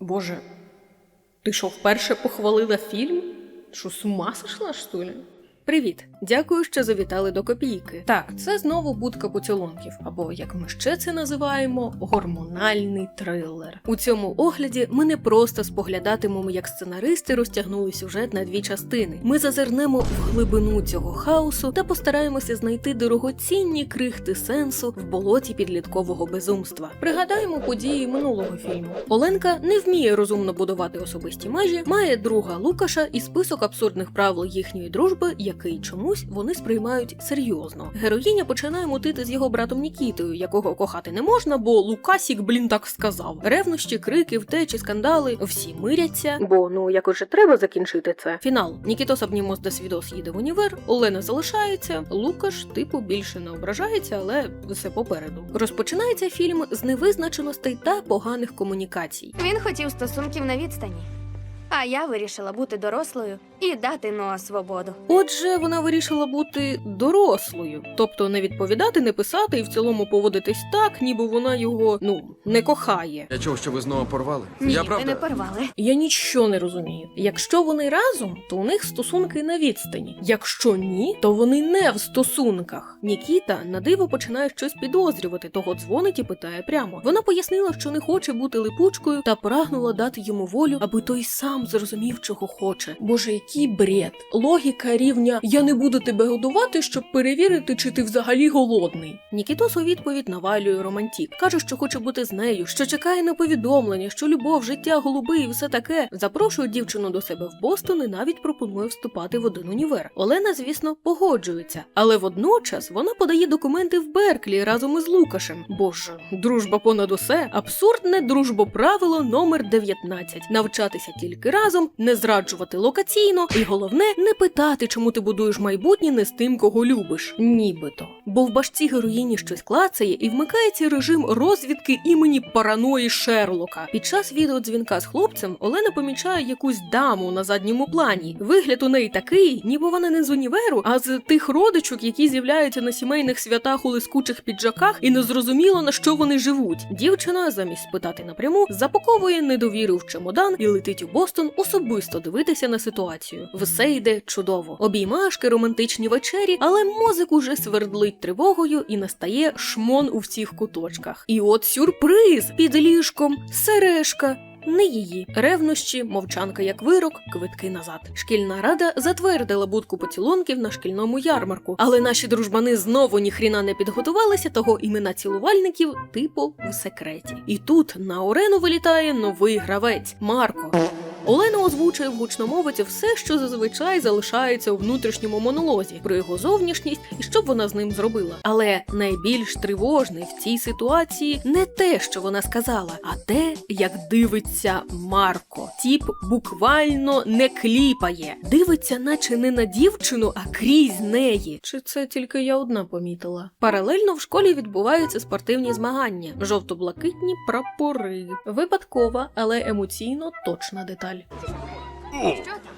Боже, ти що, вперше похвалила фільм? Що, з ума сошла, що ли? Привіт! Дякую, що завітали до копійки. Так, це знову будка поцілунків, або як ми ще це називаємо, гормональний трилер. У цьому огляді ми не просто споглядатимемо, як сценаристи розтягнули сюжет на дві частини. Ми зазирнемо в глибину цього хаосу та постараємося знайти дорогоцінні крихти сенсу в болоті підліткового безумства. Пригадаємо події минулого фільму. Оленка не вміє розумно будувати особисті межі, має друга Лукаша і список абсурдних правил їхньої дружби, який чомусь вони сприймають серйозно. Героїня починає мутити з його братом Нікітою, якого кохати не можна, бо Лукасік, блін, так сказав. Ревнощі, крики, втечі, скандали всі миряться. Бо ну якось же треба закінчити це. Фінал. Нікітос обнімос до свідос їде в універ, Олена залишається. Лукаш, типу, більше не ображається, але все попереду. Розпочинається фільм з невизначеностей та поганих комунікацій. Він хотів стосунків на відстані. А я вирішила бути дорослою і дати Ноа свободу. Отже, вона вирішила бути дорослою, тобто не відповідати, не писати і в цілому поводитись так, ніби вона його ну не кохає. Я чув, що ви знову порвали. Ні, я правда. не порвали. Я нічого не розумію. Якщо вони разом, то у них стосунки на відстані. Якщо ні, то вони не в стосунках. Нікіта на диво починає щось підозрювати, того дзвонить і питає прямо. Вона пояснила, що не хоче бути липучкою та прагнула дати йому волю, аби той сам зрозумів, чого хоче. Боже, який бред! Логіка рівня Я не буду тебе годувати, щоб перевірити, чи ти взагалі голодний. Нікітос у відповідь навалює романтік. каже, що хоче бути з нею, що чекає на повідомлення, що любов, життя, голуби і все таке. Запрошує дівчину до себе в Бостон і навіть пропонує вступати в один універ. Олена, звісно, погоджується, але водночас вона подає документи в Берклі разом із Лукашем. Боже, дружба понад усе абсурдне дружбоправило номер 19. навчатися тільки разом, не зраджувати локаційно, і головне не питати, чому ти будуєш майбутнє не з тим, кого любиш. Нібито. Бо в башці героїні щось клацає і вмикається режим розвідки імені параної Шерлока. Під час відеодзвінка з хлопцем Олена помічає якусь даму на задньому плані. Вигляд у неї такий, ніби вона не з універу, а з тих родичок, які з'являються на сімейних святах у лискучих піджаках, і незрозуміло на що вони живуть. Дівчина, замість спитати напряму, запаковує недовіру в чемодан і летить у Бостон особисто дивитися на ситуацію. Все йде чудово. Обіймашки, романтичні вечері, але мозок уже свердлить тривогою і настає шмон у всіх куточках. І от сюрприз під ліжком, сережка. Не її ревнощі, мовчанка як вирок, квитки назад. Шкільна рада затвердила будку поцілунків на шкільному ярмарку, але наші дружбани знову ніхріна не підготувалися, того імена цілувальників типу в секреті. І тут на арену вилітає новий гравець Марко. Олена озвучує в гучномовиці все, що зазвичай залишається у внутрішньому монолозі про його зовнішність і що б вона з ним зробила. Але найбільш тривожне в цій ситуації не те, що вона сказала, а те, як дивиться Марко. Тіп буквально не кліпає, дивиться, наче не на дівчину, а крізь неї. Чи це тільки я одна помітила? Паралельно в школі відбуваються спортивні змагання, жовто-блакитні прапори. Випадкова, але емоційно точна деталь.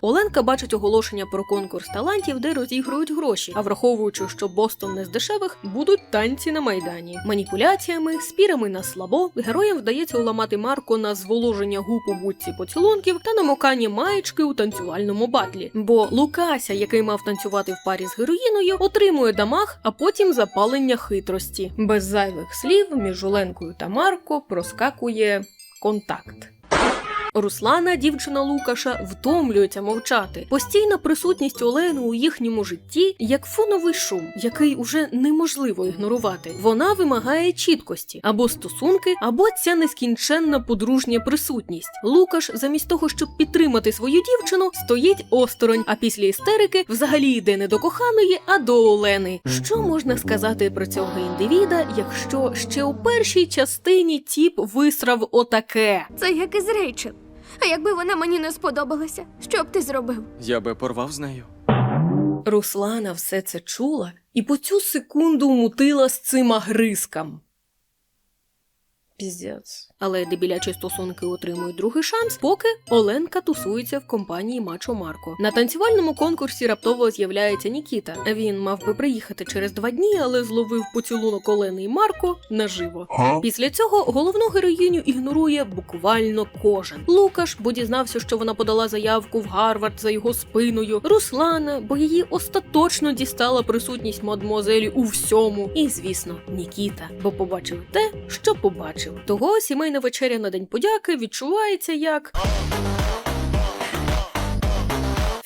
Оленка бачить оголошення про конкурс талантів, де розігрують гроші. А враховуючи, що Бостон не з дешевих, будуть танці на майдані. Маніпуляціями, спірами на слабо, героям вдається уламати Марко на зволоження губ у будці поцілунків та намокання маєчки у танцювальному батлі. Бо Лукася, який мав танцювати в парі з героїною, отримує дамаг, а потім запалення хитрості. Без зайвих слів між Оленкою та Марко проскакує контакт. Руслана, дівчина Лукаша, втомлюється мовчати. Постійна присутність Олени у їхньому житті як фоновий шум, який уже неможливо ігнорувати. Вона вимагає чіткості або стосунки, або ця нескінченна подружня присутність. Лукаш, замість того, щоб підтримати свою дівчину, стоїть осторонь, а після істерики взагалі йде не до коханої, а до Олени. Що можна сказати про цього індивіда, якщо ще у першій частині тіп висрав отаке? Це як із Рейчел. А якби вона мені не сподобалася, що б ти зробив? Я би порвав з нею. Руслана все це чула і по цю секунду мутила з цим агрискам. Піздець. Але дебілячі стосунки отримують другий шанс, поки Оленка тусується в компанії Мачо Марко. На танцювальному конкурсі раптово з'являється Нікіта. Він мав би приїхати через два дні, але зловив поцілунок Олени і Марко наживо. Після цього головну героїню ігнорує буквально кожен. Лукаш, бо дізнався, що вона подала заявку в Гарвард за його спиною. Руслана, бо її остаточно дістала присутність мадмуазелі у всьому. І, звісно, Нікіта, бо побачив те, що побачив. Того сімейна вечеря на день подяки відчувається як.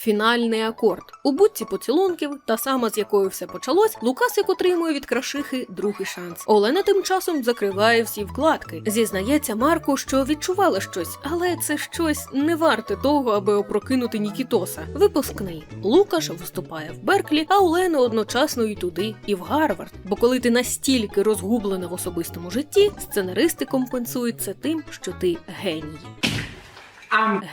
Фінальний акорд у будці поцілунків, та сама з якою все почалось, Лукасик отримує від крашихи другий шанс. Олена тим часом закриває всі вкладки. Зізнається Марку, що відчувала щось, але це щось не варте того, аби опрокинути Нікітоса. Випускний Лукаш виступає в Берклі, а Олена одночасно і туди, і в Гарвард. Бо коли ти настільки розгублена в особистому житті, сценаристи компенсують це тим, що ти геній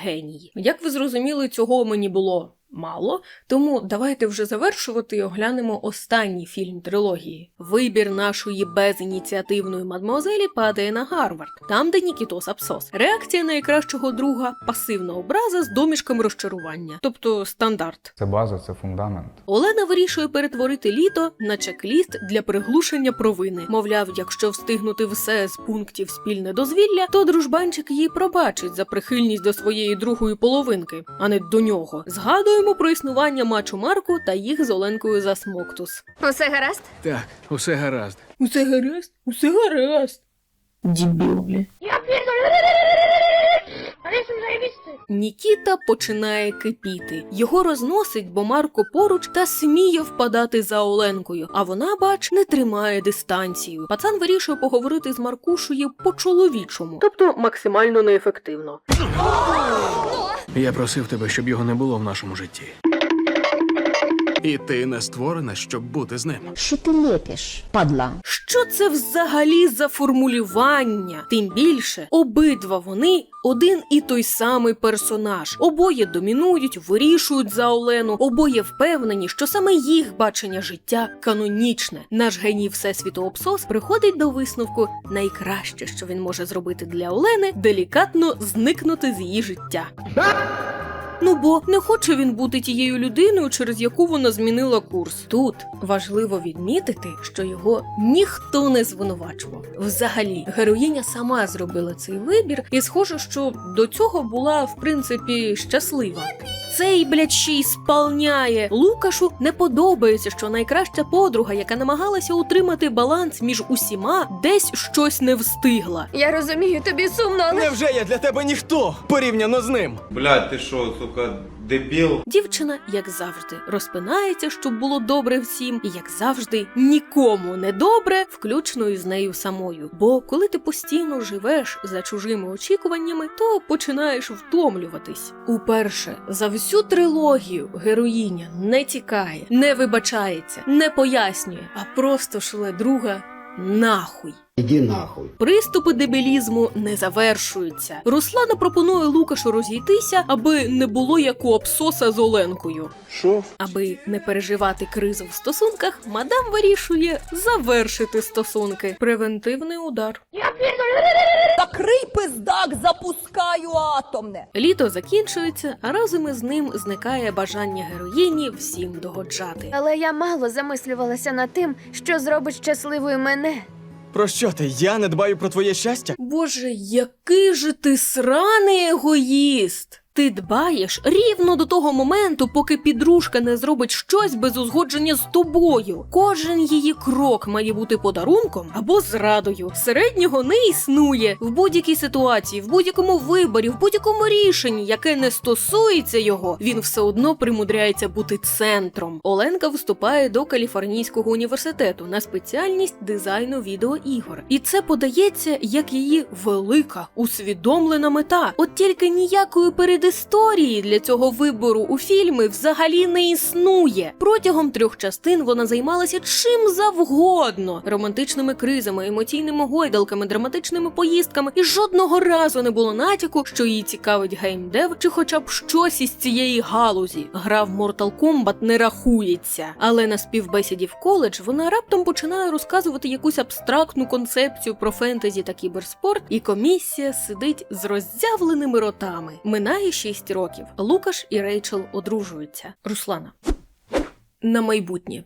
геній. Як ви зрозуміли, цього мені було мало, тому давайте вже завершувати і оглянемо останній фільм трилогії. Вибір нашої безініціативної мадмуазелі падає на Гарвард, там, де Нікітос Апсос. Реакція найкращого друга пасивна образа з домішком розчарування, тобто стандарт. Це база, це фундамент. Олена вирішує перетворити літо на чек-ліст для приглушення провини. Мовляв, якщо встигнути все з пунктів спільне дозвілля, то дружбанчик її пробачить за прихильність до своєї другої половинки, а не до нього. Згадуємо про існування Мачо Марку та їх з Оленкою за Смоктус. Усе гаразд? Так, усе гаразд. Усе гаразд, усе гаразд. Дібіл, бля. Нікіта починає кипіти. Його розносить, бо Марко поруч та сміє впадати за Оленкою. А вона, бач, не тримає дистанцію. Пацан вирішує поговорити з Маркушею по-чоловічому, тобто максимально неефективно. Я просив тебе, щоб його не було в нашому житті. І ти не створена, щоб бути з ним. Що ти лепиш, падла? Що це взагалі за формулювання? Тим більше, обидва вони один і той самий персонаж. Обоє домінують, вирішують за Олену, обоє впевнені, що саме їх бачення життя канонічне. Наш геній всесвіту Обсос приходить до висновку найкраще, що він може зробити для Олени, делікатно зникнути з її життя. Ну бо не хоче він бути тією людиною, через яку вона змінила курс. Тут важливо відмітити, що його ніхто не звинувачував. Взагалі, героїня сама зробила цей вибір, і схоже, що до цього була в принципі щаслива. Цей ще сполняє. Лукашу не подобається, що найкраща подруга, яка намагалася утримати баланс між усіма, десь щось не встигла. Я розумію, тобі сумно, але Невже я для тебе ніхто порівняно з ним? Блядь, ти що, сука, дебіл? Дівчина, як завжди, розпинається, щоб було добре всім, і як завжди, нікому не добре, включно із нею самою. Бо коли ти постійно живеш за чужими очікуваннями, то починаєш втомлюватись. Уперше за всю трилогію героїня не тікає, не вибачається, не пояснює, а просто шле друга нахуй. Іди нахуй. Приступи дебілізму не завершуються. Руслана пропонує Лукашу розійтися, аби не було як у обсоса з Оленкою. Що? Аби не переживати кризу в стосунках, мадам вирішує завершити стосунки. Превентивний удар. Закрий пиздак, запускаю атомне. Літо закінчується, а разом із ним зникає бажання героїні всім догоджати. але я мало замислювалася над тим, що зробить щасливою мене. Про що ти? Я не дбаю про твоє щастя? Боже, який же ти сраний егоїст! Ти дбаєш рівно до того моменту, поки підружка не зробить щось без узгодження з тобою. Кожен її крок має бути подарунком або зрадою. Середнього не існує в будь-якій ситуації, в будь-якому виборі, в будь-якому рішенні, яке не стосується його, він все одно примудряється бути центром. Оленка вступає до Каліфорнійського університету на спеціальність дизайну відеоігор. І це подається як її велика усвідомлена мета. От тільки ніякої передачі Передісторії для цього вибору у фільми взагалі не існує. Протягом трьох частин вона займалася чим завгодно: романтичними кризами, емоційними гойдалками, драматичними поїздками, і жодного разу не було натяку, що її цікавить геймдев чи хоча б щось із цієї галузі. Гра в Mortal Kombat не рахується. Але на співбесіді в коледж вона раптом починає розказувати якусь абстрактну концепцію про фентезі та кіберспорт, і комісія сидить з роззявленими ротами. Минає 6 років. Лукаш і Рейчел одружуються. Руслана. На майбутнє.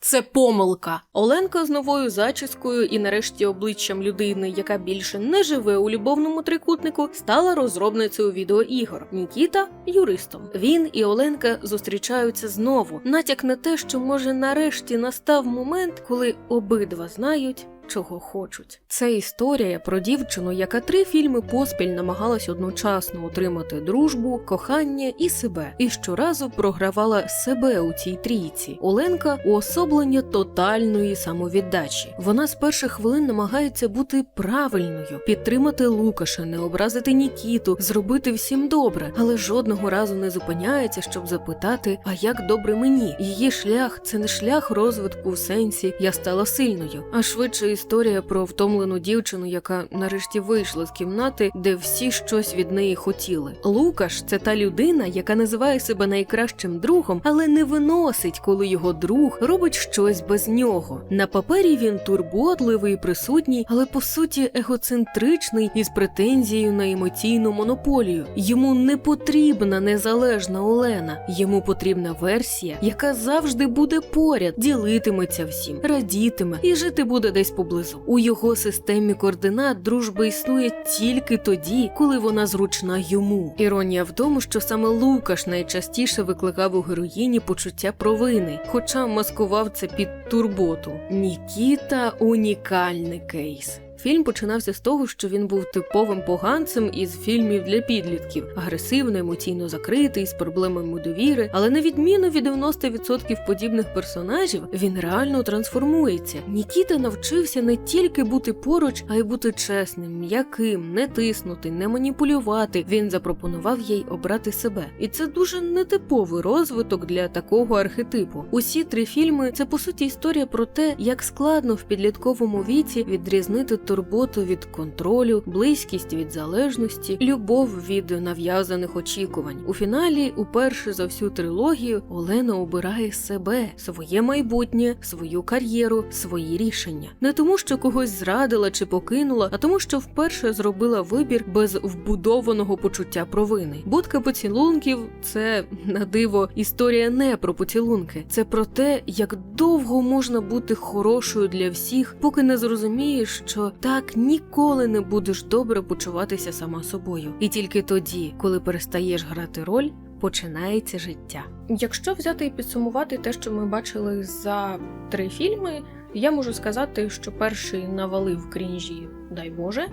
Це помилка. Оленка з новою зачіскою і нарешті обличчям людини, яка більше не живе у любовному трикутнику, стала розробницею відеоігор. Нікіта юристом. Він і Оленка зустрічаються знову. Натяк на те, що може нарешті настав момент, коли обидва знають. Чого хочуть. Це історія про дівчину, яка три фільми поспіль намагалась одночасно отримати дружбу, кохання і себе, і щоразу програвала себе у цій трійці. Оленка уособлення тотальної самовіддачі. Вона з перших хвилин намагається бути правильною, підтримати Лукаша, не образити Нікіту, зробити всім добре, але жодного разу не зупиняється, щоб запитати, а як добре мені. Її шлях це не шлях розвитку в сенсі я стала сильною, а швидше історія про втомлену дівчину, яка нарешті вийшла з кімнати, де всі щось від неї хотіли. Лукаш це та людина, яка називає себе найкращим другом, але не виносить, коли його друг робить щось без нього. На папері він турботливий присутній, але по суті егоцентричний із претензією на емоційну монополію. Йому не потрібна незалежна Олена, йому потрібна версія, яка завжди буде поряд, ділитиметься всім, радітиме і жити буде десь поблизу. У його системі координат дружба існує тільки тоді, коли вона зручна йому. Іронія в тому, що саме Лукаш найчастіше викликав у героїні почуття провини, хоча маскував це під турботу. Нікіта унікальний кейс. Фільм починався з того, що він був типовим поганцем із фільмів для підлітків, агресивно, емоційно закритий, з проблемами довіри, але на відміну від 90% подібних персонажів, він реально трансформується. Нікіта навчився не тільки бути поруч, а й бути чесним, м'яким, не тиснути, не маніпулювати. Він запропонував їй обрати себе. І це дуже нетиповий розвиток для такого архетипу. Усі три фільми це по суті історія про те, як складно в підлітковому віці відрізнити турботу від контролю, близькість від залежності, любов від нав'язаних очікувань. У фіналі, уперше за всю трилогію, Олена обирає себе, своє майбутнє, свою кар'єру, свої рішення. Не тому, що когось зрадила чи покинула, а тому, що вперше зробила вибір без вбудованого почуття провини. Будка поцілунків це на диво історія не про поцілунки, це про те, як довго можна бути хорошою для всіх, поки не зрозумієш, що так ніколи не будеш добре почуватися сама собою. І тільки тоді, коли перестаєш грати роль, починається життя. Якщо взяти і підсумувати те, що ми бачили за три фільми, я можу сказати, що перший навалив крінжі, дай Боже.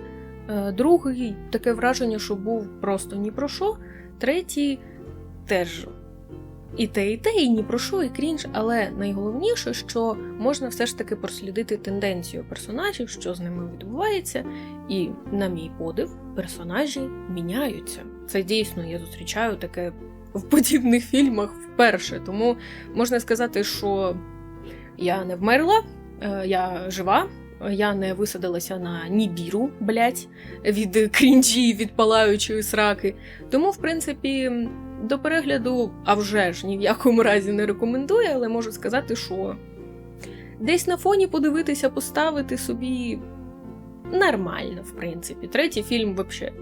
Е, Другий таке враження, що був просто ні про що. Третій теж і те, і те, і ні про що, і крінж. Але найголовніше, що можна все ж таки прослідити тенденцію персонажів, що з ними відбувається, і, на мій подив, персонажі міняються. Це дійсно я зустрічаю таке в подібних фільмах вперше. Тому можна сказати, що я не вмерла, е, я жива. Я не висадилася на Нібіру, блять, від крінжі, від палаючої сраки. Тому, в принципі, до перегляду, а вже ж ні в якому разі не рекомендую, але можу сказати, що десь на фоні подивитися, поставити собі нормально, в принципі. Третій фільм взагалі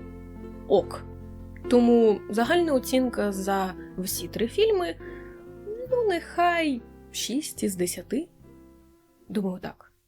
ок. Тому загальна оцінка за всі три фільми, ну, нехай 6 із 10. Думаю, так.